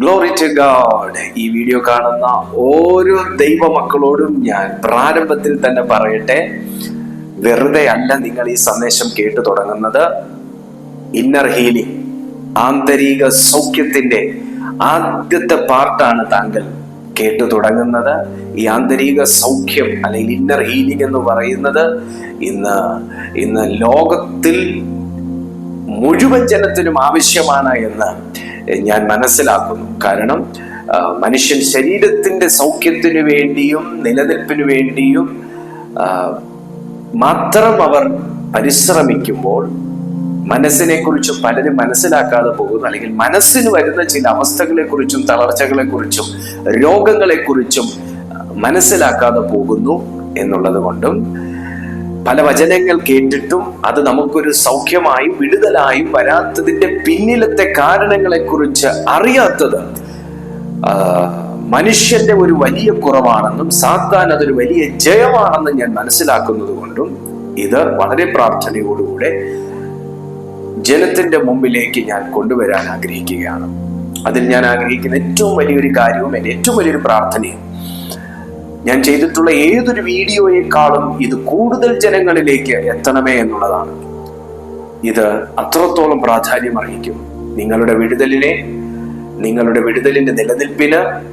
Glory to God ഈ video കാണുന്ന ഓരോ ദൈവ മക്കളോടും ഞാൻ പ്രാരംഭത്തിൽ തന്നെ പറയട്ടെ. വെറുതെ അല്ല നിങ്ങൾ ഈ സന്ദേശം കേട്ടു തുടങ്ങുന്നത്. ഇന്നർ ഹീലിംഗ് ആന്തരിക സൗഖ്യത്തിന്റെ ആദ്യത്തെ പാർട്ടാണ് താങ്കൾ കേട്ടു തുടങ്ങുന്നത്. ഈ ആന്തരിക സൗഖ്യം അല്ലെങ്കിൽ ഇന്നർ ഹീലിംഗ് എന്ന് പറയുന്നത് ഇന്ന് ഇന്ന് ലോകത്തിൽ മുഴുവൻ ജനത്തിനും ആവശ്യമാണ് എന്ന് ഞാൻ മനസ്സിലാക്കുന്നു. കാരണം മനുഷ്യൻ ശരീരത്തിന്റെ സൗഖ്യത്തിനു വേണ്ടിയും നിലനിൽപ്പിനു വേണ്ടിയും മാത്രം അവർ പരിശ്രമിക്കുമ്പോൾ മനസ്സിനെ കുറിച്ചും പലരും മനസ്സിലാക്കാതെ പോകുന്നു. അല്ലെങ്കിൽ മനസ്സിന് വരുന്ന ചില അവസ്ഥകളെ കുറിച്ചും തളർച്ചകളെ കുറിച്ചും രോഗങ്ങളെ കുറിച്ചും മനസ്സിലാക്കാതെ പോകുന്നു എന്നുള്ളത് കൊണ്ടും പല വചനങ്ങൾ കേട്ടിട്ടും അത് നമുക്കൊരു സൗഖ്യമായും വിടുതലായും വരാത്തതിന്റെ പിന്നിലത്തെ കാരണങ്ങളെ കുറിച്ച് അറിയാത്തത് മനുഷ്യന്റെ ഒരു വലിയ കുറവാണെന്നും സാത്താൻ അതൊരു വലിയ ജയമാണെന്നും ഞാൻ മനസ്സിലാക്കുന്നത് കൊണ്ടും ഇത് വളരെ പ്രാർത്ഥനയോടുകൂടെ ജനത്തിന്റെ മുമ്പിലേക്ക് ഞാൻ കൊണ്ടുവരാൻ ആഗ്രഹിക്കുകയാണ്. അതിൽ ഞാൻ ആഗ്രഹിക്കുന്ന ഏറ്റവും വലിയൊരു കാര്യവും എന്റെ ഏറ്റവും വലിയൊരു പ്രാർത്ഥനയും ഞാൻ ചെയ്തിട്ടുള്ള ഏതൊരു വീഡിയോയെക്കാളും ഇത് കൂടുതൽ ജനങ്ങളിലേക്ക് എത്തണമേ എന്നുള്ളതാണ്. ഇത് അത്രത്തോളം പ്രാധാന്യം അർഹിക്കും. നിങ്ങളുടെ വിടുതലിനെ നിങ്ങളുടെ വിടുതലിന്റെ നിലനിൽപ്പിന്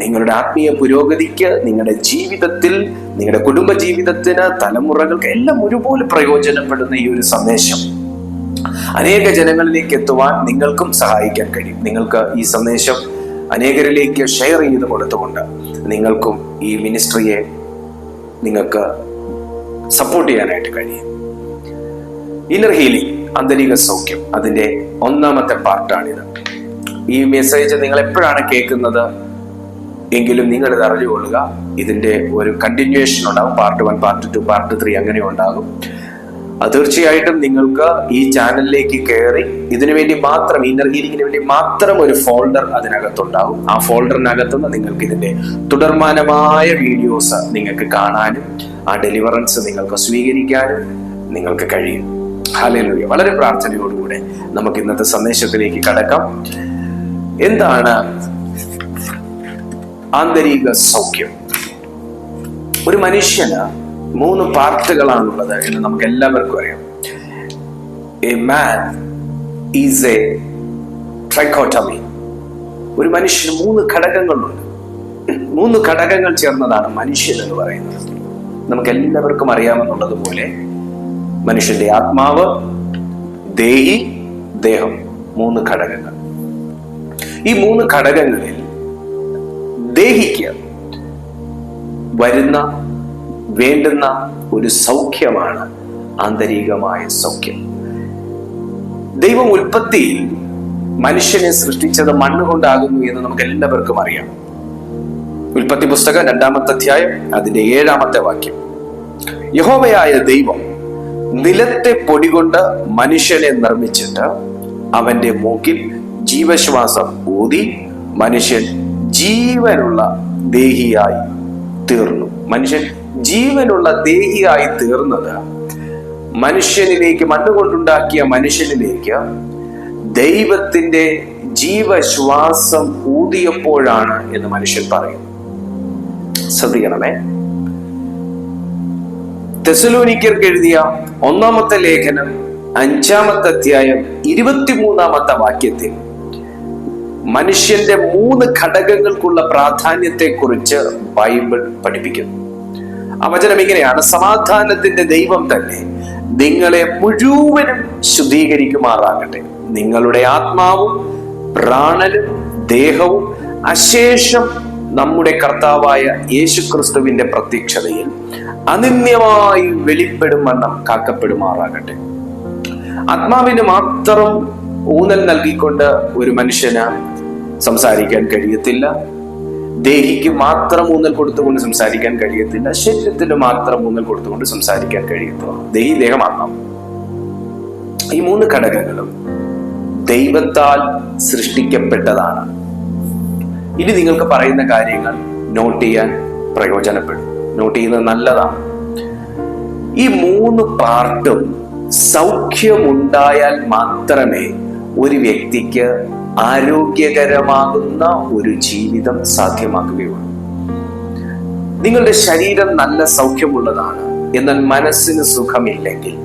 നിങ്ങളുടെ ആത്മീയ പുരോഗതിക്ക് നിങ്ങളുടെ ജീവിതത്തിൽ നിങ്ങളുടെ കുടുംബ ജീവിതത്തിന് തലമുറകൾക്ക് എല്ലാം ഒരുപോലെ പ്രയോജനപ്പെടുന്ന ഈ ഒരു സന്ദേശം. അനേക ജനങ്ങളിലേക്ക് എത്തുവാൻ നിങ്ങൾക്കും സഹായിക്കാൻ കഴിയും. നിങ്ങൾക്ക് ഈ സന്ദേശം അനേകരിലേക്ക് ഷെയർ ചെയ്ത് കൊടുത്തുകൊണ്ട് നിങ്ങൾക്കും ഈ മിനിസ്ട്രിയെ നിങ്ങൾക്ക് സപ്പോർട്ട് ചെയ്യാനായിട്ട് കഴിയും. ഇന്നർ ഹീലിംഗ് ആന്തരിക സൗഖ്യം അതിന്റെ ഒന്നാമത്തെ പാർട്ടാണിത്. ഈ മെസ്സേജ് നിങ്ങൾ എപ്പോഴാണ് കേൾക്കുന്നത്? എങ്കിലും നിങ്ങൾ ഇത് അറിഞ്ഞുകൊള്ളുക. ഇതിന്റെ ഒരു കണ്ടിന്യൂവേഷൻ ഉണ്ടാകും. Part one part two part three അങ്ങനെ ഉണ്ടാകും. തീർച്ചയായിട്ടും നിങ്ങൾക്ക് ഈ ചാനലിലേക്ക് കയറി ഇതിനു വേണ്ടി മാത്രം ഇന്നർ ഹീലിംഗിന് വേണ്ടി മാത്രം ഒരു ഫോൾഡർ അതിനകത്തുണ്ടാകും ആ ഫോൾഡറിനകത്തുനിന്ന് നിങ്ങൾക്ക് ഇതിന്റെ തുടർമാനമായ വീഡിയോസ് നിങ്ങൾക്ക് കാണാനും ആ ഡെലിവറൻസ് നിങ്ങൾക്ക് സ്വീകരിക്കാനും നിങ്ങൾക്ക് കഴിയും. ഹാലൂയ വളരെ പ്രാർത്ഥനയോടുകൂടെ നമുക്ക് ഇന്നത്തെ സന്ദേശത്തിലേക്ക് കടക്കാം. എന്താണ് ആന്തരിക സൗഖ്യം? ഒരു മനുഷ്യന് മൂന്ന് പാർട്ടുകളാണുള്ളത്. എന്ന് നമുക്ക് എല്ലാവർക്കും അറിയാം. A man is a trichotomy ഒരു മനുഷ്യന് മൂന്ന് ഘടകങ്ങളുണ്ട്. മൂന്ന് ഘടകങ്ങൾ ചേർന്നതാണ് മനുഷ്യൻ എന്ന് പറയുന്നത്. നമുക്ക് എല്ലാവർക്കും അറിയാമെന്നുള്ളത് പോലെ മനുഷ്യന്റെ ആത്മാവ് ദേഹി ദേഹം മൂന്ന് ഘടകങ്ങൾ. ഈ മൂന്ന് ഘടകങ്ങളിൽ ദേഹിക്ക് വരുന്ന വേണ്ടുന്ന ഒരു സൗഖ്യമാണ് ആന്തരികമായ സൗഖ്യം. ദൈവം ഉൽപ്പത്തിയിൽ മനുഷ്യനെ സൃഷ്ടിച്ചത് മണ്ണ് കൊണ്ടാകുന്നു എന്ന് നമുക്ക് എല്ലാവർക്കും അറിയാം. ഉൽപ്പത്തി പുസ്തകം രണ്ടാമത്തെ അധ്യായം അതിന്റെ ഏഴാമത്തെ വാക്യം. യഹോവയായ ദൈവം നിലത്തെ പൊടി കൊണ്ട് മനുഷ്യനെ നിർമ്മിച്ചിട്ട് അവന്റെ മൂക്കിൽ ജീവശ്വാസം ഊതി മനുഷ്യൻ ജീവനുള്ള ദേഹിയായി തീർന്നു. മനുഷ്യൻ ജീവനുള്ള ദേഹിയായി തീർന്നത്. മനുഷ്യനിലേക്ക് മണ്ണുകൊണ്ടുണ്ടാക്കിയ മനുഷ്യനിലേക്ക് ദൈവത്തിന്റെ ജീവശ്വാസം ഊതിയപ്പോഴാണ് എന്ന് മനുഷ്യൻ പറയും ശ്രദ്ധിക്കണമേ. തെസലോനിക്കർക്ക് എഴുതിയ ഒന്നാമത്തെ ലേഖനം അഞ്ചാമത്തെ അധ്യായം ഇരുപത്തിമൂന്നാമത്തെ വാക്യത്തിൽ മനുഷ്യന്റെ മൂന്ന് ഘടകങ്ങൾക്കുള്ള പ്രാധാന്യത്തെക്കുറിച്ച് ബൈബിൾ പഠിപ്പിക്കുന്നു. ആ വചനം ഇങ്ങനെയാണ് സമാധാനത്തിന്റെ ദൈവം തന്നെ നിങ്ങളെ മുഴുവനും ശുദ്ധീകരിക്കുമാറാകട്ടെ. നിങ്ങളുടെ ആത്മാവും പ്രാണനും ദേഹവും അശേഷം നമ്മുടെ കർത്താവായ യേശുക്രിസ്തുവിന്റെ പ്രത്യക്ഷതയിൽ അനിന്യമായി വെളിപ്പെടും വണ്ണം കാക്കപ്പെടുമാറാകട്ടെ. ആത്മാവിന് മാത്രം ഊന്നൽ നൽകിക്കൊണ്ട് ഒരു മനുഷ്യന് സംസാരിക്കാൻ കഴിയത്തില്ല. ദേഹിക്ക് മാത്രം ഊന്നൽ കൊടുത്തുകൊണ്ട് സംസാരിക്കാൻ കഴിയത്തില്ല ശരീരത്തിന് മാത്രം ഊന്നൽ കൊടുത്തുകൊണ്ട് സംസാരിക്കാൻ കഴിയത്തില്ല. ദേഹി ദേഹമാത്മാവ് ഈ മൂന്ന് ഘടകങ്ങളും ദൈവത്താൽ സൃഷ്ടിക്കപ്പെട്ടതാണ്. ഇനി നിങ്ങൾക്ക് പറയുന്ന കാര്യങ്ങൾ നോട്ട് ചെയ്യാൻ പ്രയോജനപ്പെടും. നോട്ട് ചെയ്യുന്നത് നല്ലതാണ്. ഈ മൂന്ന് പാർട്ടും സൗഖ്യമുണ്ടായാൽ മാത്രമേ ഒരു വ്യക്തിക്ക് ആരോഗ്യകരമാകുന്ന ഒരു ജീവിതം സാധ്യമാക്കുകയുള്ളൂ. നിങ്ങളുടെ ശരീരം നല്ല സൗഖ്യമുള്ളതാണ് എന്നാൽ മനസ്സിന് സുഖമില്ലെങ്കിൽ.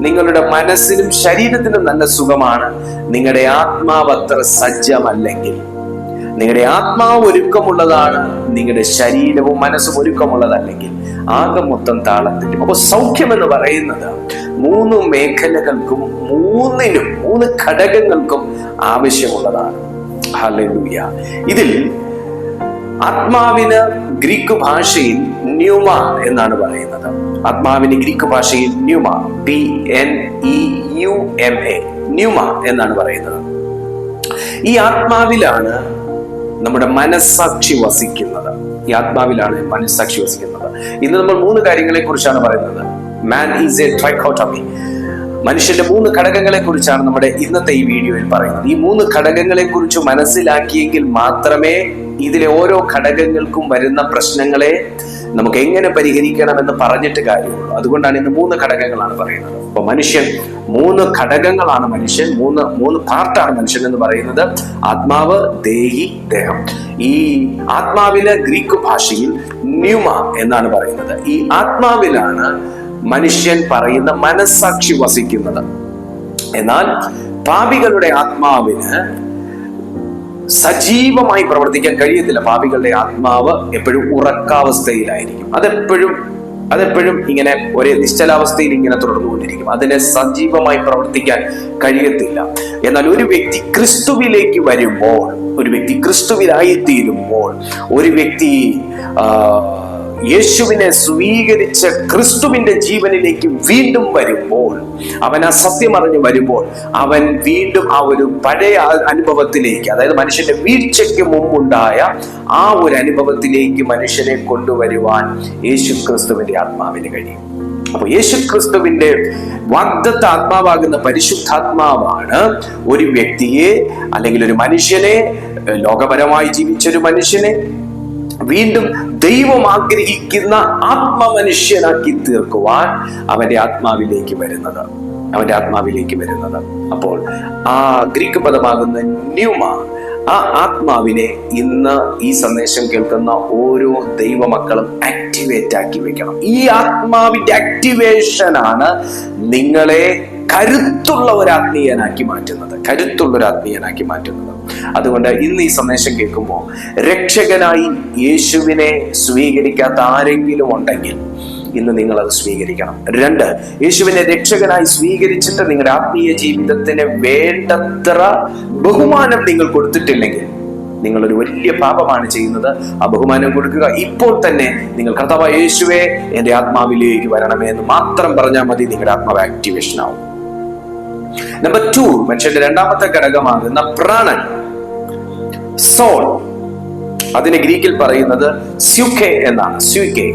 നിങ്ങളുടെ മനസ്സിനും ശരീരത്തിനും നല്ല സുഖമാണ് നിങ്ങളുടെ ആത്മാവ് അത്ര സജ്ജമല്ലെങ്കിൽ. നിങ്ങളുടെ ആത്മാവ് ഒരുക്കമുള്ളതാണ് നിങ്ങളുടെ ശരീരവും മനസ്സും ഒരുക്കമുള്ളതല്ലെങ്കിൽ. ആകെ മൊത്തം താളത്തിലും അപ്പൊ സൗഖ്യം എന്ന് പറയുന്നത് മൂന്ന് മേഖലകൾക്കും മൂന്നിനും മൂന്ന് ഘടകങ്ങൾക്കും ആവശ്യമുള്ളതാണ്. ഹലൂയ ഇതിൽ ആത്മാവിന് ഗ്രീക്ക് ഭാഷയിൽ ന്യൂമ എന്നാണ് പറയുന്നത്. ആത്മാവിന് ഗ്രീക്ക് ഭാഷയിൽ pneuma P N E U M A pneuma എന്നാണ് പറയുന്നത്. ഈ ആത്മാവിലാണ് നമ്മുടെ മനസ്സാക്ഷി വസിക്കുന്നത്. ഈ ആത്മാവിലാണ് മനസ്സാക്ഷി വസിക്കുന്നത്. ഇന്ന് നമ്മൾ മൂന്ന് കാര്യങ്ങളെ കുറിച്ചാണ് പറയുന്നത്. മാൻ ഈസ് എ ട്രൈക്കോട്ടമി മനുഷ്യന്റെ മൂന്ന് ഘടകങ്ങളെ കുറിച്ചാണ് നമ്മുടെ ഇന്നത്തെ ഈ വീഡിയോയിൽ പറയുന്നത്. ഈ മൂന്ന് ഘടകങ്ങളെ കുറിച്ച് മനസ്സിലാക്കിയെങ്കിൽ മാത്രമേ ഇതിലെ ഓരോ ഘടകങ്ങൾക്കും വരുന്ന പ്രശ്നങ്ങളെ നമുക്ക് എങ്ങനെ പരിഹരിക്കണം എന്ന് പറഞ്ഞിട്ട് കാര്യമുള്ളൂ. അതുകൊണ്ടാണ് ഇന്ന് മൂന്ന് ഘടകങ്ങളാണ് പറയുന്നത്. അപ്പൊ മനുഷ്യൻ മൂന്ന് ഘടകങ്ങളാണ് മനുഷ്യൻ മൂന്ന് മൂന്ന് പാർട്ടാണ് മനുഷ്യൻ എന്ന് പറയുന്നത്. ആത്മാവ് ദേഹി ദേഹം. ഈ ആത്മാവിന് ഗ്രീക്ക് ഭാഷയിൽ ന്യൂമ എന്നാണ് പറയുന്നത്. ഈ ആത്മാവിലാണ് മനുഷ്യൻ പറയുന്ന മനസ്സാക്ഷി വസിക്കുന്നത്. എന്നാൽ പാപികളുടെ ആത്മാവിന് സജീവമായി പ്രവർത്തിക്കാൻ കഴിയത്തില്ല. പാപികളുടെ ആത്മാവ് എപ്പോഴും ഉറക്കാവസ്ഥയിലായിരിക്കും. അതെപ്പോഴും അതെപ്പോഴും ഇങ്ങനെ ഒരേ നിശ്ചലാവസ്ഥയിൽ ഇങ്ങനെ തുടർന്നു കൊണ്ടിരിക്കും അതിനെ സജീവമായി പ്രവർത്തിക്കാൻ കഴിയത്തില്ല. എന്നാൽ ഒരു വ്യക്തി ക്രിസ്തുവിലേക്ക് വരുമ്പോൾ ഒരു വ്യക്തി ക്രിസ്തുവിലായി തീരുമ്പോൾ ഒരു വ്യക്തി യേശുവിനെ സ്വീകരിച്ച് ക്രിസ്തുവിന്റെ ജീവനിലേക്ക് വീണ്ടും വരുമ്പോൾ അവൻ ആ സത്യം വരുമ്പോൾ അവൻ വീണ്ടും ആ ഒരു പഴയ അനുഭവത്തിലേക്ക് അതായത് മനുഷ്യന്റെ വീഴ്ചയ്ക്ക് മുമ്പുണ്ടായ ആ ഒരു അനുഭവത്തിലേക്ക് മനുഷ്യനെ കൊണ്ടുവരുവാൻ യേശു ക്രിസ്തുവിന്റെ ആത്മാവിന് കഴിയും. അപ്പൊ യേശു ക്രിസ്തുവിന്റെ വാഗ്ദത്ത ആത്മാവാകുന്ന പരിശുദ്ധാത്മാവാണ് ഒരു വ്യക്തിയെ അല്ലെങ്കിൽ ഒരു മനുഷ്യനെ ലോകപരമായി ജീവിച്ച ഒരു മനുഷ്യനെ വീണ്ടും ദൈവം ആഗ്രഹിക്കുന്ന ആത്മമനുഷ്യനാക്കി തീർക്കുവാൻ അവന്റെ ആത്മാവിലേക്ക് വരുന്നത്. അവന്റെ ആത്മാവിലേക്ക് വരുന്നത്. അപ്പോൾ ആ ഗ്രീക്ക് പദമാകുന്ന ന്യൂമ ആ ആത്മാവിനെ ഇന്ന് ഈ സന്ദേശം കേൾക്കുന്ന ഓരോ ദൈവമക്കളും ആക്ടിവേറ്റ് ആക്കി വെക്കണം. ഈ ആത്മാവിന്റെ ആക്ടിവേഷനാണ് നിങ്ങളെ കരുത്തുള്ള ഒരു ആത്മീയനാക്കി മാറ്റുന്നത് കരുത്തുള്ള ഒരു ആത്മീയനാക്കി മാറ്റുന്നത്. അതുകൊണ്ട് ഇന്ന് ഈ സന്ദേശം കേൾക്കുമ്പോൾ രക്ഷകനായി യേശുവിനെ സ്വീകരിക്കാത്ത ആരെങ്കിലും ഉണ്ടെങ്കിൽ ഇന്ന് നിങ്ങൾ അത് സ്വീകരിക്കണം. രണ്ട് യേശുവിനെ രക്ഷകനായി സ്വീകരിച്ചിട്ട് നിങ്ങളുടെ ആത്മീയ ജീവിതത്തിന് വേണ്ടത്ര ബഹുമാനം നിങ്ങൾ കൊടുത്തിട്ടില്ലെങ്കിൽ നിങ്ങൾ ഒരു വലിയ പാപമാണ് ചെയ്യുന്നത്. ആ ബഹുമാനം കൊടുക്കുക ഇപ്പോൾ തന്നെ നിങ്ങൾ കർത്താവ് യേശുവേ എന്റെ ആത്മാവിലേക്ക് വരണമേ എന്ന് മാത്രം പറഞ്ഞാൽ മതി നിങ്ങളുടെ ആത്മാവ് ആക്ടിവേഷൻ ആവും. നമ്പർ ടു മനുഷ്യന്റെ രണ്ടാമത്തെ ഘടകമാകുന്ന പ്രാണൻ. സോൾ. അതിന് ഗ്രീക്കിൽ പറയുന്നത് സ്യുക്കെ എന്നാണ്. Psyche.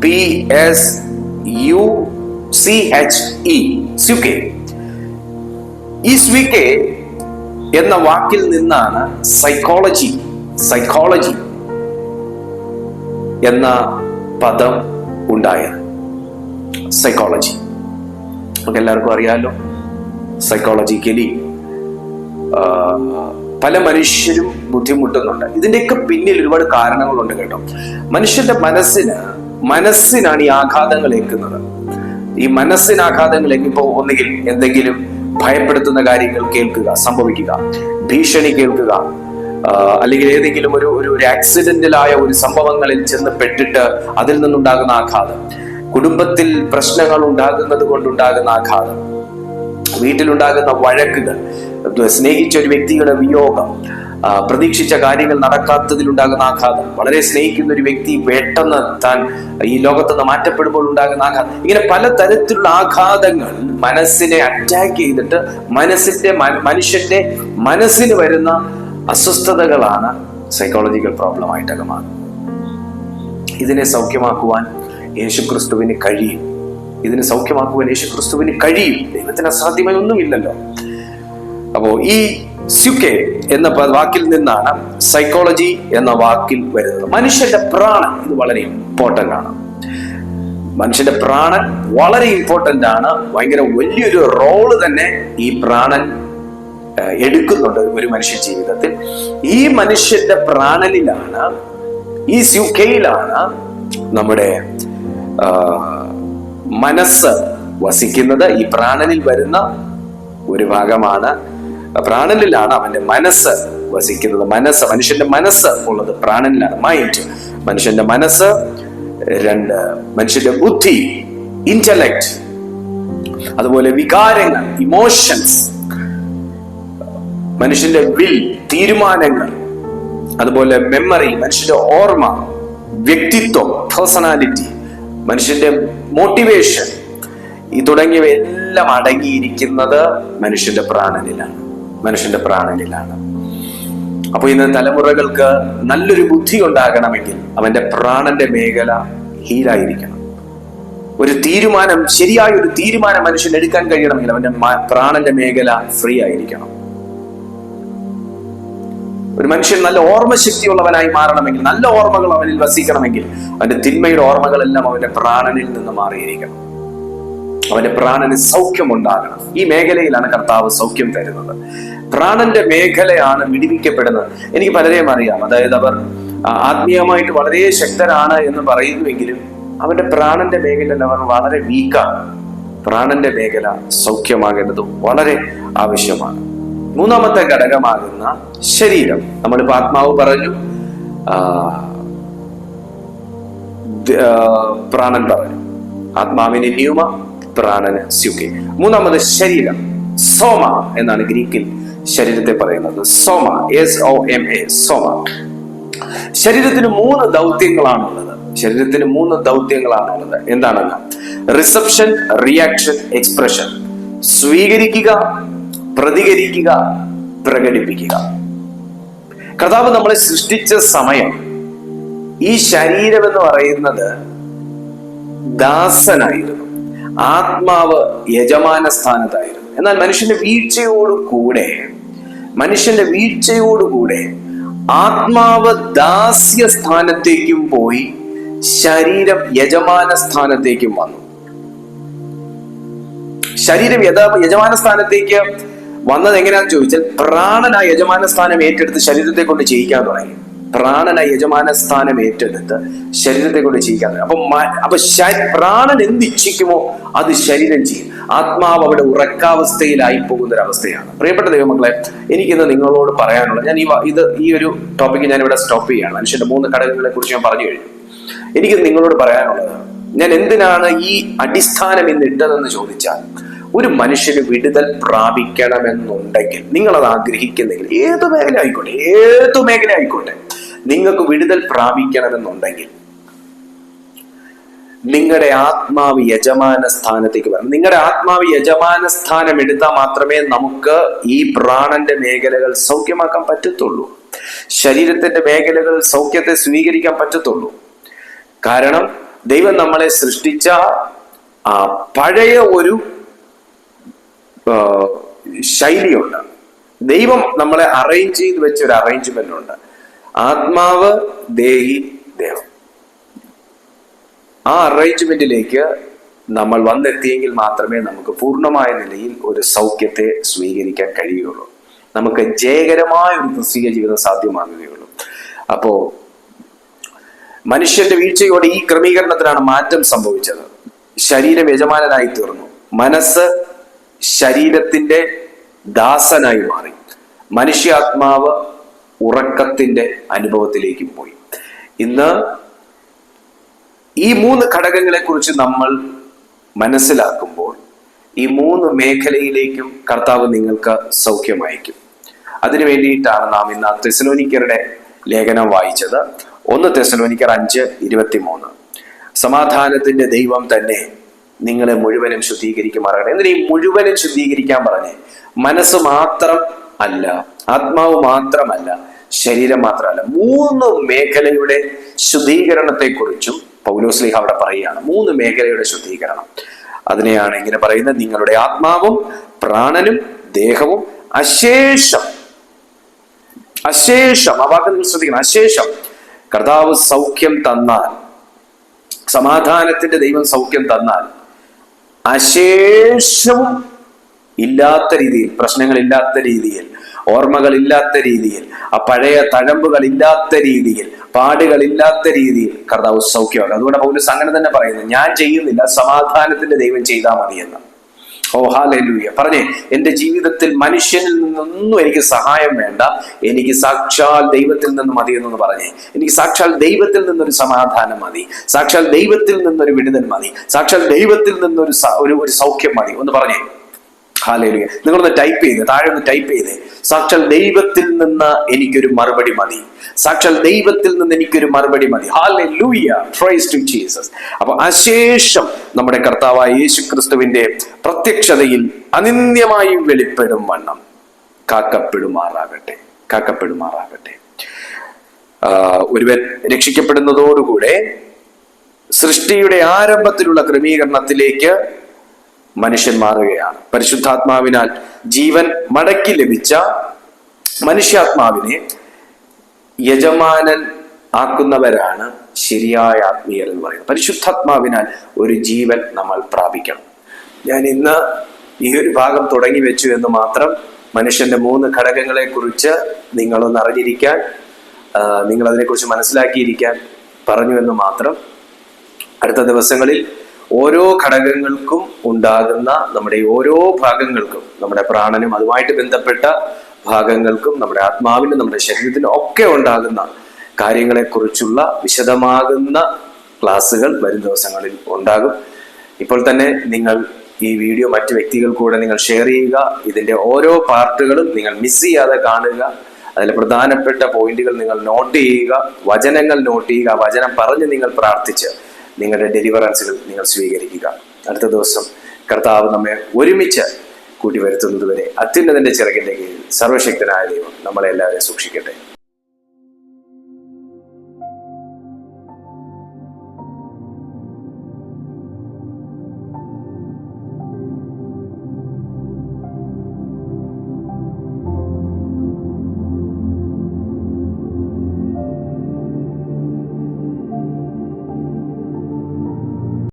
P S U C H E. Psyche. ഈ സ്വിക്കെ എന്ന വാക്കിൽ നിന്നാണ് സൈക്കോളജി സൈക്കോളജി എന്ന പദം ഉണ്ടായത്. സൈക്കോളജി നമുക്ക് എല്ലാവർക്കും അറിയാലോ? സൈക്കോളജിക്കലി പല മനുഷ്യരും ബുദ്ധിമുട്ടുന്നുണ്ട്. ഇതിന്റെയൊക്കെ പിന്നിൽ ഒരുപാട് കാരണങ്ങളുണ്ട് കേട്ടോ. മനുഷ്യന്റെ മനസ്സിന് മനസ്സിനാണ് ഈ ആഘാതങ്ങൾ ഏൽക്കുന്നത്. ഈ മനസ്സിന് ആഘാതങ്ങൾ എങ്കിപ്പോ ഒന്നുകിൽ എന്തെങ്കിലും ഭയപ്പെടുത്തുന്ന കാര്യങ്ങൾ കേൾക്കുക സംഭവിക്കുക ഭീഷണി കേൾക്കുക അല്ലെങ്കിൽ ഏതെങ്കിലും ഒരു ഒരു ആക്സിഡന്റിലായ ഒരു സംഭവങ്ങളിൽ ചെന്ന് പെട്ടിട്ട് അതിൽ നിന്നുണ്ടാകുന്ന ആഘാതം. കുടുംബത്തിൽ പ്രശ്നങ്ങൾ ഉണ്ടാകുന്നത് കൊണ്ടുണ്ടാകുന്ന ആഘാതം. വീട്ടിലുണ്ടാകുന്ന വഴക്കുകൾ സ്നേഹിച്ച ഒരു വ്യക്തിയുടെ വിയോഗം പ്രതീക്ഷിച്ച കാര്യങ്ങൾ നടക്കാത്തതിലുണ്ടാകുന്ന ആഘാതം വളരെ സ്നേഹിക്കുന്ന ഒരു വ്യക്തി പെട്ടെന്ന് താൻ ഈ ലോകത്ത് നിന്ന് മാറ്റപ്പെടുമ്പോൾ ഉണ്ടാകുന്ന ആഘാതം. ഇങ്ങനെ പല തരത്തിലുള്ള ആഘാതങ്ങൾ മനസ്സിനെ അറ്റാക്ക് ചെയ്തിട്ട് മനസ്സിന്റെ മനുഷ്യന്റെ മനസ്സിന് വരുന്ന അസ്വസ്ഥതകളാണ് സൈക്കോളജിക്കൽ പ്രോബ്ലമായിട്ടൊക്കെ മാറുന്നത്. ഇതിനെ സൗഖ്യമാക്കുവാൻ യേശുക്രിസ്തുവിന് കഴിയും. ഇതിനെ സൗഖ്യമാക്കുവാൻ യേശു ക്രിസ്തുവിന് കഴിയും. ദൈവത്തിന് അസാധ്യമായി ഒന്നുമില്ലല്ലോ. അപ്പോ ഈ സ്യുക്കെ എന്ന വാക്കിൽ നിന്നാണ് സൈക്കോളജി എന്ന വാക്കിൽ വരുന്നത്. മനുഷ്യന്റെ പ്രാണൻ ഇത് വളരെ ഇമ്പോർട്ടന്റ് ആണ്. മനുഷ്യന്റെ പ്രാണൻ വളരെ ഇമ്പോർട്ടന്റ് ആണ്. ഭയങ്കര വലിയൊരു റോൾ തന്നെ ഈ പ്രാണൻ എടുക്കുന്നുണ്ട് ഒരു മനുഷ്യ ജീവിതത്തിൽ. ഈ മനുഷ്യന്റെ പ്രാണനിലാണ് ഈ സ്യുക്കയിലാണ് നമ്മുടെ മനസ്സ് വസിക്കുന്നത് ഈ പ്രാണനിൽ വരുന്ന ഒരു ഭാഗമാണ്. പ്രാണനിലാണ് അവന്റെ മനസ്സ് വസിക്കുന്നത്. മനസ്സ് മനുഷ്യന്റെ മനസ്സ് ഉള്ളത് പ്രാണനിലാണ്. മൈൻഡ് മനുഷ്യന്റെ മനസ്സ് രണ്ട് മനുഷ്യന്റെ ബുദ്ധി ഇന്റലക്ട് അതുപോലെ വികാരങ്ങൾ ഇമോഷൻസ് മനുഷ്യന്റെ വിൽ തീരുമാനങ്ങൾ അതുപോലെ മെമ്മറി മനുഷ്യന്റെ ഓർമ്മ വ്യക്തിത്വം പേഴ്സണാലിറ്റി മനുഷ്യന്റെ മോട്ടിവേഷൻ ഈ തുടങ്ങിയവ എല്ലാം അടങ്ങിയിരിക്കുന്നത് മനുഷ്യന്റെ പ്രാണനിലാണ്. മനുഷ്യന്റെ പ്രാണനിലാണ്. അപ്പൊ ഇന്ന് തലമുറകൾക്ക് നല്ലൊരു ബുദ്ധി ഉണ്ടാകണമെങ്കിൽ അവന്റെ പ്രാണന്റെ മേഖല ഹീലായിരിക്കണം ഒരു തീരുമാനം ശരിയായ ഒരു തീരുമാനം മനുഷ്യൻ എടുക്കാൻ കഴിയണമെങ്കിൽ അവന്റെ പ്രാണന്റെ മേഖല ഫ്രീ ആയിരിക്കണം. ഒരു മനുഷ്യൻ നല്ല ഓർമ്മ ഓർമ്മശക്തിയുള്ളവനായി മാറണമെങ്കിൽ നല്ല ഓർമ്മകൾ അവനിൽ വസിക്കണമെങ്കിൽ അവന്റെ തിന്മയുടെ ഓർമ്മകളെല്ലാം അവന്റെ പ്രാണനിൽ നിന്ന് മാറിയിരിക്കണം. അവന്റെ പ്രാണന് സൗഖ്യമുണ്ടാകണം. ഈ മേഖലയിലാണ് കർത്താവ് സൗഖ്യം തരുന്നത്. പ്രാണന്റെ മേഖലയാണ് വിടിവിക്കപ്പെടുന്നത്. എനിക്ക് പലരെയും അറിയാം. അതായത് അവർ ആത്മീയമായിട്ട് വളരെ ശക്തരാണ് എന്ന് പറയുന്നുവെങ്കിലും അവന്റെ പ്രാണന്റെ മേഖലയിൽ അവർ വളരെ വീക്കാണ്. പ്രാണന്റെ മേഖല സൗഖ്യമാകേണ്ടത് വളരെ ആവശ്യമാണ്. മൂന്നാമത്തെ ഘടകമാകുന്ന ശരീരം. നമ്മളിപ്പോ ആത്മാവ് പറഞ്ഞു പ്രാണൻ പറഞ്ഞു. ആത്മാവിന് ന്യൂമ പ്രാണന് സ്യുക്കി. മൂന്നാമത് ശരീരം സോമ എന്നാണ് ഗ്രീക്കിൽ ശരീരത്തെ പറയുന്നത്. സോമ എസ് ഒ എം എ സോമ. ശരീരത്തിന് മൂന്ന് ദൗത്യങ്ങളാണുള്ളത്. ശരീരത്തിന് മൂന്ന് ദൗത്യങ്ങളാണുള്ളത്. എന്താണെന്ന്? റിസപ്ഷൻ റിയാക്ഷൻ എക്സ്പ്രഷൻ സ്വീകരിക്കുക പ്രതികരിക്കുക പ്രകടിപ്പിക്കുക. കർത്താവ് നമ്മളെ സൃഷ്ടിച്ച സമയം ഈ ശരീരം എന്ന് പറയുന്നത് ദാസനായിരുന്നു. ആത്മാവ് യജമാന സ്ഥാനത്തായിരുന്നു എന്നാൽ മനുഷ്യന്റെ വീഴ്ചയോടുകൂടെ മനുഷ്യന്റെ വീഴ്ചയോടുകൂടെ ആത്മാവ് ദാസ്യ സ്ഥാനത്തേക്കും പോയി ശരീരം യജമാന സ്ഥാനത്തേക്കും വന്നു. ശരീരം യജമാന സ്ഥാനത്തേക്ക് വന്നത് എങ്ങനെയാന്ന് ചോദിച്ചാൽ പ്രാണന യജമാന സ്ഥാനം ഏറ്റെടുത്ത് ശരീരത്തെ കൊണ്ട് ചെയ്യിക്കാൻ തുടങ്ങി. പ്രാണന യജമാന സ്ഥാനം ഏറ്റെടുത്ത് ശരീരത്തെ കൊണ്ട് ചെയ്യിക്കാൻ തുടങ്ങി. അപ്പൊ അപ്പൊ പ്രാണൻ എന്ത് ഇച്ഛിക്കുമോ അത് ശരീരം ചെയ്യും. ആത്മാവ് അവിടെ ഉറക്കാവസ്ഥയിലായി പോകുന്ന ഒരു അവസ്ഥയാണ് പ്രിയപ്പെട്ട ദൈവമക്കളെ എനിക്കിന്ന് നിങ്ങളോട് പറയാനുള്ളത് ഞാൻ ഈ ഇത് ഈ ഒരു ടോപ്പിക്ക് ഞാൻ ഇവിടെ സ്റ്റോപ്പ് ചെയ്യാണ് മനുഷ്യന്റെ മൂന്ന് ഘടകങ്ങളെ കുറിച്ച് ഞാൻ പറഞ്ഞു കഴിഞ്ഞു. എനിക്ക് നിങ്ങളോട് പറയാനുള്ളത് ഞാൻ എന്തിനാണ് ഈ അടിസ്ഥാനം ഇന്ന് ഇട്ടതെന്ന് ചോദിച്ചാൽ ഒരു മനുഷ്യന് വിടുതൽ പ്രാപിക്കണമെന്നുണ്ടെങ്കിൽ നിങ്ങൾ അത് ആഗ്രഹിക്കുന്നെങ്കിൽ ഏത് മേഖല ആയിക്കോട്ടെ ഏത് മേഖല ആയിക്കോട്ടെ നിങ്ങൾക്ക് വിടുതൽ പ്രാപിക്കണമെന്നുണ്ടെങ്കിൽ നിങ്ങളുടെ ആത്മാവ് യജമാന സ്ഥാനത്തേക്ക് വരണം. നിങ്ങളുടെ ആത്മാവ് യജമാന സ്ഥാനം എടുത്താൽ മാത്രമേ നമുക്ക് ഈ പ്രാണന്റെ മേഖലകൾ സൗഖ്യമാക്കാൻ പറ്റത്തുള്ളൂ. ശരീരത്തിന്റെ മേഖലകൾ സൗഖ്യത്തെ സ്വീകരിക്കാൻ പറ്റത്തുള്ളൂ. കാരണം ദൈവം നമ്മളെ സൃഷ്ടിച്ച ആ പഴയ ഒരു ശൈലിയുണ്ട്. ദൈവം നമ്മളെ അറേഞ്ച് ചെയ്ത് വെച്ച ഒരു അറേഞ്ച്മെന്റ് ഉണ്ട്. ആത്മാവ് ദേഹി ദേഹം ആ അറേഞ്ച്മെന്റിലേക്ക് നമ്മൾ വന്നെത്തിയെങ്കിൽ മാത്രമേ നമുക്ക് പൂർണമായ നിലയിൽ ഒരു സൗഖ്യത്തെ സ്വീകരിക്കാൻ കഴിയുകയുള്ളൂ. നമുക്ക് ജയകരമായ ഒരു ക്രിസ്തീയ ജീവിതം സാധ്യമാകുകയുള്ളൂ. അപ്പോ മനുഷ്യന്റെ വീഴ്ചയോടെ ഈ ക്രമീകരണത്തിലാണ് മാറ്റം സംഭവിച്ചത്. ശരീരം യജമാനനായി തീർന്നു മനസ്സ് ശരീരത്തിന്റെ ദാസനായി മാറി. മനുഷ്യാത്മാവ് ഉറക്കത്തിന്റെ അനുഭവത്തിലേക്ക് പോയി. ഇന്ന് ഈ മൂന്ന് ഘടകങ്ങളെ കുറിച്ച് നമ്മൾ മനസ്സിലാക്കുമ്പോൾ ഈ മൂന്ന് മേഖലയിലേക്കും കർത്താവ് നിങ്ങൾക്ക് സൗഖ്യം അയക്കും അതിനു വേണ്ടിയിട്ടാണ് നാം ഇന്ന് തെസലോനിക്കറുടെ ലേഖനം വായിച്ചത്. ഒന്ന് തെസലോനിക്കർ അഞ്ച് ഇരുപത്തിമൂന്ന്. സമാധാനത്തിന്റെ ദൈവം തന്നെ നിങ്ങളെ മുഴുവനും ശുദ്ധീകരിക്കുമാറാകട്ടെ. ഈ മുഴുവനും ശുദ്ധീകരിക്കാൻ പറഞ്ഞേ മനസ്സ് മാത്രം അല്ല ആത്മാവ് മാത്രമല്ല ശരീരം മാത്രമല്ല മൂന്ന് മേഖലയുടെ ശുദ്ധീകരണത്തെക്കുറിച്ചും പൗലോസ്ലിഹ അവിടെ പറയുകയാണ്. മൂന്ന് മേഖലയുടെ ശുദ്ധീകരണം. അതിനെയാണ് ഇങ്ങനെ പറയുന്നത് നിങ്ങളുടെ ആത്മാവും പ്രാണനും ദേഹവും അശേഷം. അശേഷം ആ വാക്ക് നിങ്ങൾ ശ്രദ്ധിക്കണം. അശേഷം. കർത്താവ് സൗഖ്യം തന്നാൽ സമാധാനത്തിന്റെ ദൈവം സൗഖ്യം തന്നാൽ അശേഷവും ഇല്ലാത്ത രീതിയിൽ പ്രശ്നങ്ങളില്ലാത്ത രീതിയിൽ ഓർമ്മകളില്ലാത്ത രീതിയിൽ ആ പഴയ തഴമ്പുകളില്ലാത്ത രീതിയിൽ പാടുകളില്ലാത്ത രീതിയിൽ കർത്താവ് സൗഖ്യമാകും. അതുകൊണ്ട് പൗലസ് അങ്ങനെ തന്നെ പറയുന്നു ഞാൻ ചെയ്യുന്നില്ല സമാധാനത്തിന്റെ ദൈവം ചെയ്താൽ മതിയെന്ന്. ഓ ഹാലൂയ പറഞ്ഞേ എന്റെ ജീവിതത്തിൽ മനുഷ്യനിൽ നിന്നൊന്നും എനിക്ക് സഹായം വേണ്ട. എനിക്ക് സാക്ഷാൽ ദൈവത്തിൽ നിന്ന് മതി എന്നൊന്ന് പറഞ്ഞേ. എനിക്ക് സാക്ഷാൽ ദൈവത്തിൽ നിന്നൊരു സമാധാനം മതി. സാക്ഷാൽ ദൈവത്തിൽ നിന്നൊരു വിടുതൽ മതി. സാക്ഷാൽ ദൈവത്തിൽ നിന്നൊരു ഒരു ഒരു സൗഖ്യം മതി. ഒന്ന് പറഞ്ഞേ. ഹാലൂയ നിങ്ങളൊന്ന് ടൈപ്പ് ചെയ്ത് താഴെ ഒന്ന് ടൈപ്പ് ചെയ്ത്. സാക്ഷാൽ ദൈവത്തിൽ നിന്ന് എനിക്കൊരു മറുപടി മതി. സാക്ഷാൽ ദൈവത്തിൽ നിന്ന് എനിക്കൊരു മറുപടി മതി. ജീസസ് അപ്പൊ അശേഷം നമ്മുടെ കർത്താവായ യേശു ക്രിസ്തുവിന്റെ പ്രത്യക്ഷതയിൽ അനിന്യമായി വെളിപ്പെടും വണ്ണം. കാക്കപ്പെടുമാറാകട്ടെ. കാക്കപ്പെടുമാറാകട്ടെ. ഒരുവൻ രക്ഷിക്കപ്പെടുന്നതോടുകൂടെ സൃഷ്ടിയുടെ ആരംഭത്തിലുള്ള ക്രമീകരണത്തിലേക്ക് മനുഷ്യൻ മാറുകയാണ്. പരിശുദ്ധാത്മാവിനാൽ ജീവൻ മടക്കി ലഭിച്ച മനുഷ്യാത്മാവിനെ യജമാനൻ ആക്കുന്നവരാണ് ശരിയായ ആത്മീയർ എന്ന് പറയുന്നത്. പരിശുദ്ധാത്മാവിനാൽ ഒരു ജീവൻ നമ്മൾ പ്രാപിക്കണം. ഞാൻ ഇന്ന് ഈ ഒരു ഭാഗം തുടങ്ങി വെച്ചു എന്ന് മാത്രം മനുഷ്യന്റെ മൂന്ന് ഘടകങ്ങളെ കുറിച്ച് നിങ്ങളൊന്ന് അറിഞ്ഞിരിക്കാൻ നിങ്ങൾ അതിനെക്കുറിച്ച് മനസ്സിലാക്കിയിരിക്കാൻ പറഞ്ഞു എന്ന് മാത്രം അടുത്ത ദിവസങ്ങളിൽ ഓരോ ഘടകങ്ങൾക്കും ഉണ്ടാകുന്ന നമ്മുടെ ഓരോ ഭാഗങ്ങൾക്കും നമ്മുടെ പ്രാണനും അതുമായിട്ട് ബന്ധപ്പെട്ട ഭാഗങ്ങൾക്കും നമ്മുടെ ആത്മാവിനും നമ്മുടെ ശരീരത്തിനും ഒക്കെ ഉണ്ടാകുന്ന കാര്യങ്ങളെക്കുറിച്ചുള്ള വിശദമാകുന്ന ക്ലാസ്സുകൾ വരും ദിവസങ്ങളിൽ ഉണ്ടാകും. ഇപ്പോൾ തന്നെ നിങ്ങൾ ഈ വീഡിയോ മറ്റു വ്യക്തികൾ കൂടെ നിങ്ങൾ ഷെയർ ചെയ്യുക. ഇതിന്റെ ഓരോ പാർട്ടുകളും നിങ്ങൾ മിസ് ചെയ്യാതെ കാണുക. അതിൽ പ്രധാനപ്പെട്ട പോയിന്റുകൾ നിങ്ങൾ നോട്ട് ചെയ്യുക. വചനങ്ങൾ നോട്ട് ചെയ്യുക. വചനം പറഞ്ഞ് നിങ്ങൾ പ്രാർത്ഥിച്ച് നിങ്ങളുടെ ഡെലിവറൻസുകൾ നിങ്ങൾ സ്വീകരിക്കുക. അടുത്ത ദിവസം കർത്താവ് നമ്മെ ഒരുമിച്ച് കൂട്ടി വരുത്തുന്നത് വരെ അത്യുന്നതിന്റെ ചിറകിന്റെ കീഴിൽ സർവശക്തനായ ദൈവം നമ്മളെല്ലാവരെയും സൂക്ഷിക്കട്ടെ.